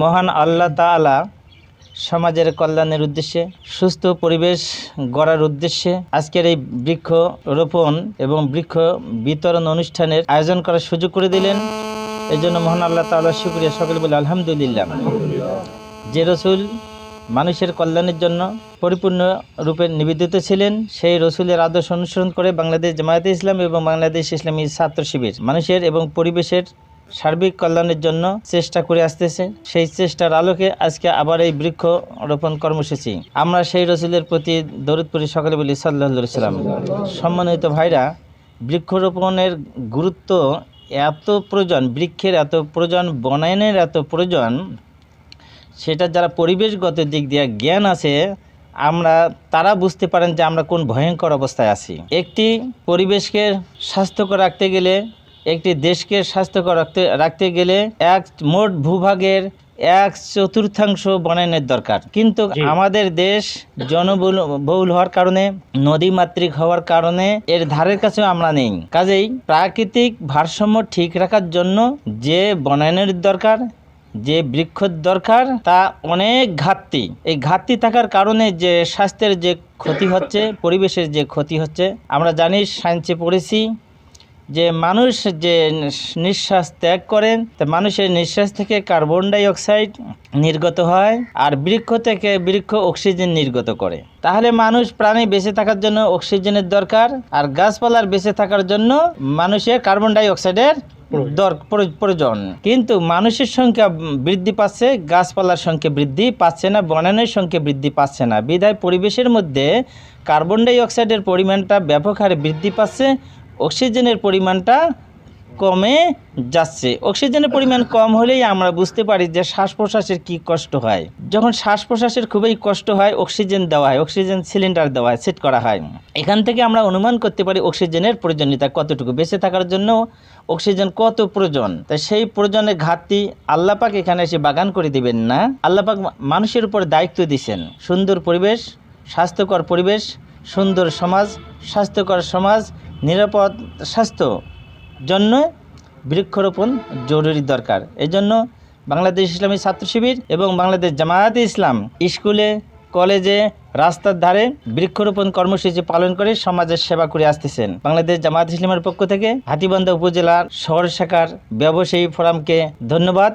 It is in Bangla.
মহান আল্লাহ তাআলা সমাজের কল্যাণের উদ্দেশ্যে, সুস্থ পরিবেশ গড়ার উদ্দেশ্যে আজকের এই বৃক্ষ রোপণ এবং বৃক্ষ বিতরণ অনুষ্ঠানের আয়োজন করার সুযোগ করে দিলেন। এই জন্য মহান আল্লাহ তাআলা শুক্রিয়া সকলে বলে আলহামদুলিল্লাহ। যে রসুল মানুষের কল্যাণের জন্য পরিপূর্ণ রূপে নিবেদিত ছিলেন, সেই রসুলের আদর্শ অনুসরণ করে বাংলাদেশ জামায়াতে ইসলাম এবং বাংলাদেশ ইসলামী ছাত্র শিবির, মানুষের এবং পরিবেশের সার্বিক কল্যাণের জন্য চেষ্টা করে আসতেছে। সেই চেষ্টার আলোকে আজকে আবার এই বৃক্ষ রোপণ কর্মসূচি। আমরা সেই রসুলের প্রতি দরুদ পড়ি, সকালে বলি সাল্লাহ সাল্লাম সম্মানিত ভাইরা, বৃক্ষরোপণের গুরুত্ব এত প্রয়োজন, বৃক্ষের এত প্রয়োজন, বনায়নের এত প্রয়োজন, সেটা যারা পরিবেশগত দিক দিয়ে জ্ঞান আছে, আমরা, তারা বুঝতে পারেন যে আমরা কোন ভয়ঙ্কর অবস্থায় আছি। একটি পরিবেশকে স্বাস্থ্যকর রাখতে গেলে একটি দেশকে স্বাস্থ্যকর রাখতে রাখতে গেলে এক মোট ভূভাগের এক চতুর্থাংশ বনায়নের দরকার। কিন্তু আমাদের দেশ জনবহুল বহুল হওয়ার কারণে নদীমাতৃক হওয়ার কারণে এর ধারের কাছেও আমরা নেই। কাজেই প্রাকৃতিক ভারসাম্য ঠিক রাখার জন্য যে বনায়নের দরকার যে বৃক্ষ দরকার তা অনেক ঘাটতি। এই ঘাটতি থাকার কারণে যে স্বাস্থ্যের যে ক্ষতি হচ্ছে পরিবেশের যে ক্ষতি হচ্ছে আমরা জানি সায়েন্সে পড়েছি যে মানুষ যে নিঃশ্বাস ত্যাগ করেন তা মানুষের নিঃশ্বাস থেকে কার্বন ডাই অক্সাইড নির্গত হয় আর বৃক্ষ থেকে বৃক্ষ অক্সিজেন নির্গত করে। তাহলে মানুষ প্রাণী বেঁচে থাকার জন্য অক্সিজেনের দরকার আর গাছপালার বেঁচে থাকার জন্য মানুষের কার্বন ডাই অক্সাইডের দর- প্রয়- প্রয়োজন। কিন্তু মানুষের সংখ্যা বৃদ্ধি পাচ্ছে গাছপালার সংখ্যা বৃদ্ধি পাচ্ছে না বনায়নের সংখ্যা বৃদ্ধি পাচ্ছে না। বিধায় পরিবেশের মধ্যে কার্বন ডাই অক্সাইডের পরিমাণটা ব্যাপক হারে বৃদ্ধি পাচ্ছে। অক্সিজেনের পরিমাণটা কমে যাচ্ছে। অক্সিজেনের পরিমাণ কম হলেই আমরা বুঝতে পারি যে শ্বাস প্রশ্বাসের কী কষ্ট হয়। যখন শ্বাস প্রশ্বাসের খুবই কষ্ট হয়, অক্সিজেন দেওয়া হয়, অক্সিজেন সিলিন্ডার দেওয়া হয়, সেট করা হয়। এখান থেকে আমরা অনুমান করতে পারি অক্সিজেনের প্রয়োজনীয়তা কতটুকু। বেঁচে থাকার জন্য অক্সিজেন কত প্রয়োজন? তাই সেই প্রয়োজনের ঘাটতি আল্লাপাক এখানে এসে বাগান করে দিবেন না। আল্লাপাক মানুষের উপর দায়িত্ব দিছেন। সুন্দর পরিবেশ, স্বাস্থ্যকর পরিবেশ, সুন্দর সমাজ, স্বাস্থ্যকর সমাজ নিরাপদ স্বাস্থ্য জন্য বৃক্ষরোপণ জরুরি দরকার। এই জন্য বাংলাদেশ ইসলামী ছাত্র শিবির এবং বাংলাদেশ জামায়াতে ইসলাম স্কুলে, কলেজে রাস্তার ধারে বৃক্ষরোপণ কর্মসূচি পালন করে সমাজের সেবা করে আসতেছেন। বাংলাদেশ জামায়াত ইসলামের পক্ষ থেকে হাতিবান্ধা উপজেলার শহর শাখার ব্যবসায়ী ফোরামকে ধন্যবাদ।